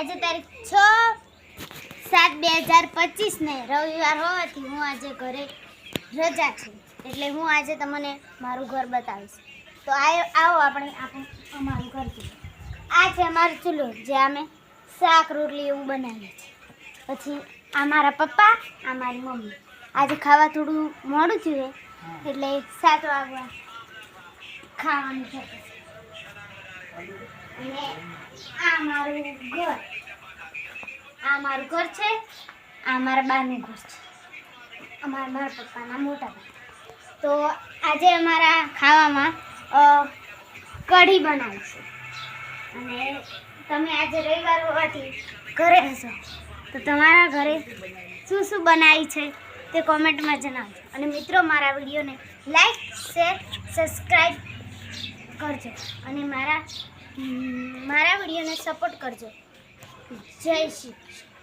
આજે તારીખ છ સાત બે હજાર પચીસને રવિવાર હોવાથી હું આજે ઘરે રજા છું. એટલે હું આજે તમને મારું ઘર બતાવીશ. તો આવો આપણે આપણે અમારું ઘર જોઈએ. આ છે અમારો ચૂલો જે અમે શાક રોટલી એવું બનાવીએ છીએ. પછી આ મારા પપ્પા આ મારી મમ્મી. આજે ખાવા થોડું મોડું થયું એટલે સાત વાગવા ખાવાનું થશે અને આ આ મારું ઘર છે, આ મારા બાને ઘર છે. અમારા મારા પપ્પાના મોટા તો આજે અમારા ખાવામાં કઢી બનાવી અને તમે આજે રવિવાર હોવાથી ઘરે હશો. તો તમારા ઘરે શું શું બનાવી છે તે કોમેન્ટમાં જણાવજો. અને મિત્રો, મારા વિડીયોને લાઈક, શેર સબસ્ક્રાઈબ કરજો. અને મારા મારા વિડીયોને સપોર્ટ કરજો. જય શ્રી કૃષ્ણ.